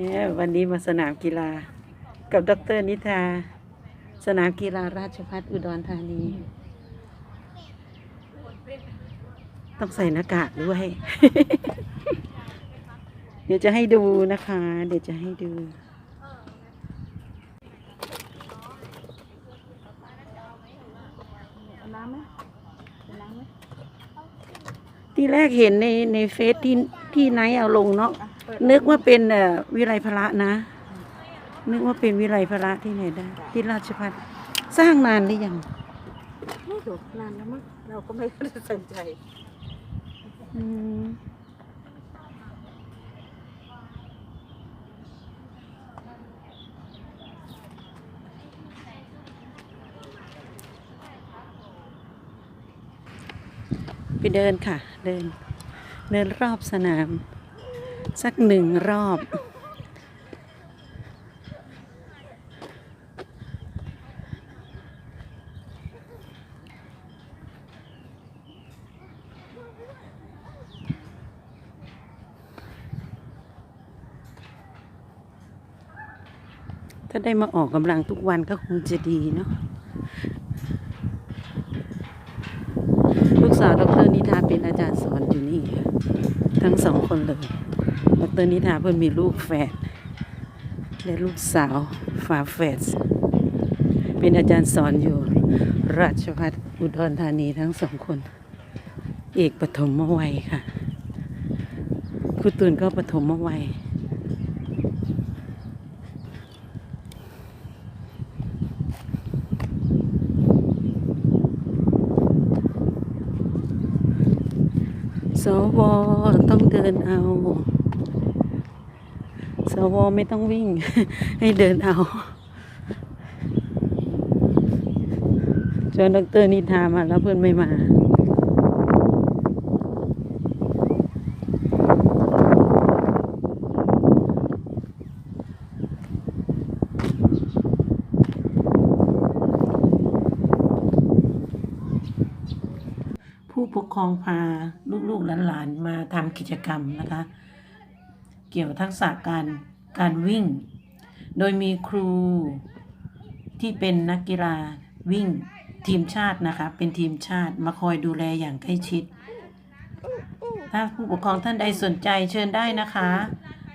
เนี่ยวันนี้มาสนามกีฬา กับดรนิทาสนามกีฬาราชพัฒอุดรธานี ต้องใส่หน้ากากด้วย เดี๋ยวจะให้ดูนะคะ เดี๋ยวจะให้ดูน้ำไหมน้ำไหมที่แรกเห็นในในเฟซที่ที่ไนท์เอาลงเนาะ นึกว่าเป็นเอ่อวิไลพระนะ นึกว่าเป็นวิไลพระที่ไหนได้ ที่ราชพัฒสร้างนานหรือยังไม่ถูกนานแล้วมั้งเราก็ไม่ได้สนใจอืมไปเดินค่ะ เดิน เดินรอบสนาม สักหนึ่งรอบ ถ้าได้มาออกกำลังทุกวันก็คงจะดีเนาะลูกสาวดรนิทาเป็นอาจารย์สอนอยู่นี่ค่ะ ทั้งสองคนเลยดรนิธาเพิ่นมีลูกแฝดและลูกสาวฝาแฝดเป็นอาจารย์สอนอยู่ ราชพัฒอุดรธานีทั้งสองคน เอกปฐมวัยค่ะ คุณตูนก็ปฐมวัย ส วต้องเดินเอา สวไม่ต้องวิ่ง ให้เดินเอาจนดรนิทามาแล้วเพื่อนไม่มา ผู้ปกครองพาลูกๆหลานๆมาทำกิจกรรมนะคะ เกี่ยวทักษะการการวิ่ง โดยมีครูที่เป็นนักกีฬาวิ่งทีมชาตินะคะ เป็นทีมชาติมาคอยดูแลอย่างใกล้ชิด ถ้าผู้ปกครองท่านใดสนใจเชิญได้นะคะ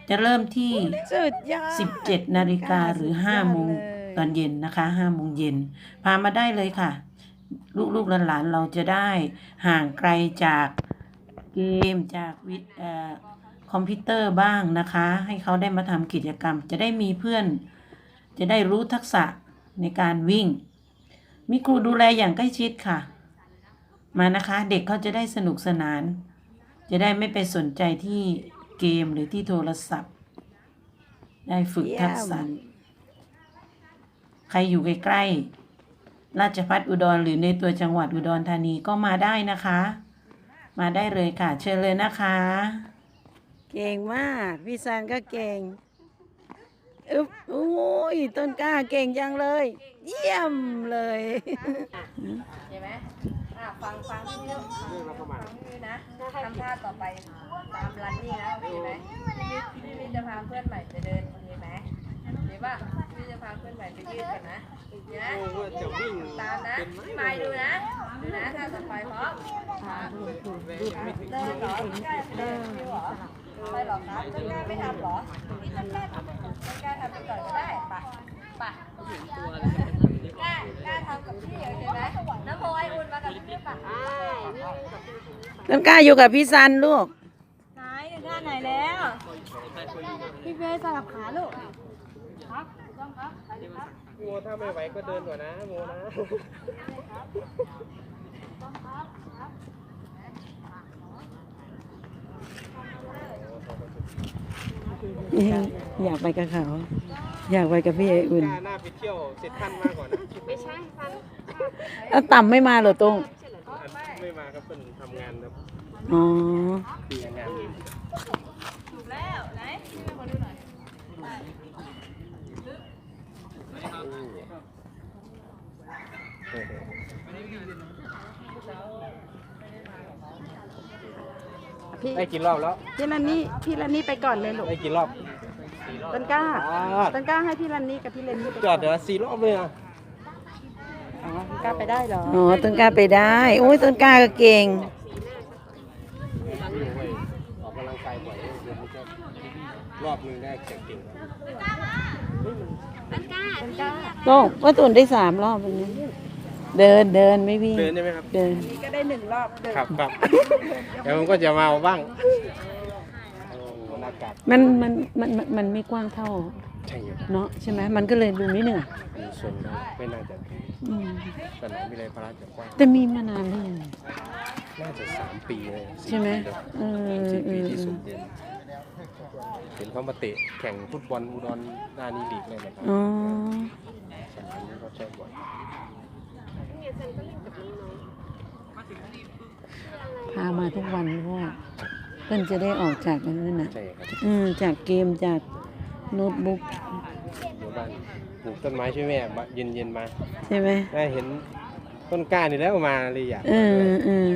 จะเริ่มที่สุดยอด17 นาฬิกาหรือ5โมงตอนเย็นนะคะ5โมงเย็นพามาได้เลยค่ะ ลูกๆหลานๆเราจะได้ห่างไกลจากเกมจากวิทย์เอ่อคอมพิวเตอร์บ้างนะคะ ให้เขาได้มาทำกิจกรรม จะได้มีเพื่อน จะได้รู้ทักษะในการวิ่ง มีครูดูแลอย่างใกล้ชิดค่ะ มานะคะ เด็กเขาจะได้สนุกสนาน จะได้ไม่ไปสนใจที่เกมหรือที่โทรศัพท์ ได้ฝึกทักษะใครอยู่ใกล้ๆ ราชพัฒอุดรหรือในตัวจังหวัดอุดรธานีก็มาได้นะคะ มาได้เลยค่ะ เชิญเลยนะคะ เก่งมากพี่ซันก็เก่งอึ๊บโอ้ยต้นกล้าเก่งจังเลย เยี่ยมเลยเห็นไหมอะฟังฟังพี่นุฟังพี่นะทำท่าต่อไปตามรันนี่นะโอเคไหมพี่วินจะพาเพื่อนใหม่ไปเดินโอ เคไหมเห็นป่ะพี่วินจะพาเพื่อนใหม่ไปยืดกันนะเห็นนะตามนะพี่ไม้ดูนะ ดูนะท่าต่อไปพร้อมเดินเหรอเดินเหรอไม่หรอกครับต้นกล้าไม่ทำเหรอนี่ต้นกล้าทำต้นกล้าทำไปก่อนก็ได้ไปไปกล้ากล้าทำกับพี่โอเคไหมน้ำโมไออุ่นมากับพี่ป่ะต้นกล้าอยู่กับพี่ซันลูกไหนถึงท่าไหนแล้วพี่เฟยสลับขาลูกครับ ต้องครับไปดิครับโมถ้าไม่ไหวก็เดินก่อนนะโมนะอยากไปกับเขา อยากไปกับพี่ไออุ่นกล้าหน้าไปเที่ยวเซ็ตท่านมากกว่านะไม่ใช่ฟันแล้วต่ำไม่มาเหรอตรงอันไม่มาครับเพิ่นทำงานครับอ๋อดีงานดีถูกแล้วไหนพี่มาขอดูหน่อย พี่ได้กี่รอบแล้ว พี่ละนี่พี่ละนี่ไปก่อนเลยลูกได้กี่รอบ ต้นกล้าอ่า ต้นกล้าให้พี่รันนี่กับพี่เลนนี่ไปจอดเดี๋ยวสี่รอบเลยอะอ๋อต้นกล้าไปได้เหรออ๋อต้นกล้าไปได้โอ้ยต้นกล้าก็เก่ง ออกกำลังกายบ่อยเดี๋ยวมันจะรอบหนึงได้เก่งๆต้นกล้าก็ว่าตุนได้สามรอบวันนี้ เดินเดินไม่วิ่งเดินได้ไหมครับเดินนี่ก็ได้หนึ่งรอบเดินครับครับเดี๋ยวผมก็จะมาเอาบ้างโอ้อากาศมันมันมันมันมันไม่กว้างเท่าใช่อยู่เนาะใช่ไหมมันก็เลยดูไม่เหนื่อยมีส่วนน้อยไม่น่าจะอืมสนามวิเลยพระราชจะกว้างแต่มีมานานหรือยังน่าจะสามปีเลยสี่ใช่ไหมปีแล้วเออสี่เอปีอที่เอสุอดเย็นเห็นเขามาเตะแข่งฟุตบอลอุดรธานีลีกเลยนะครับอ๋อสนามนี้เขาใช้บ่อย พามาทุกวันเพราะว่าเพื่อนจะได้ออกจากอันนั้นน่ะใช่ครับเออจากเกมจากโน้ตบุ๊กอยู่บ้านปลูกต้นไม้ช่วยแม่บะเย็นเย็นๆมาใช่ไหมได้เห็นต้นกล้านี่แล้วมาเลยอยากเอมาอด้วยเออ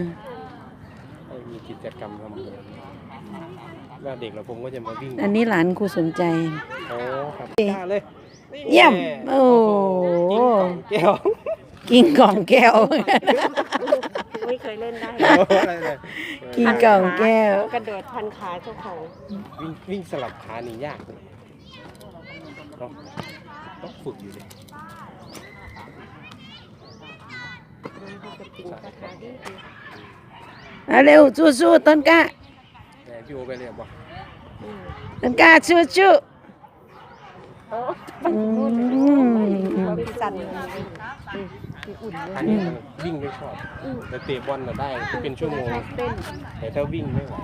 ให้มีกิจกรรมทำเลยว่าเด็กเราผมก็จะมาวิ่งอันนี้หลานครูสนใจ โอ้ครับกล้าเลยนี่เยี่ยมแน่โอ้โห กินของแก้ว กินกล่องแก้ว ไม่เคยเล่นได้โอ้อะไรเลยกินกล่องแก้ว กระโดดพันขาเจ้าของวิ่งวิ่งสลับขานี่ยากเลยเนาะต้องฝึกอยู่เลยเอาเร็วสู้ๆต้นกล้าแต่พี่โอไปเรียกว่าต้นกล้าสู้ๆอืมพี่จันเลยพี่อุ่นเลยอันนี้มันวิ่งไม่ชอบ แต่เตะบอลน่ะได้เป็นชั่วโมงเต้นแต่ถ้าวิ่งไม่ไหว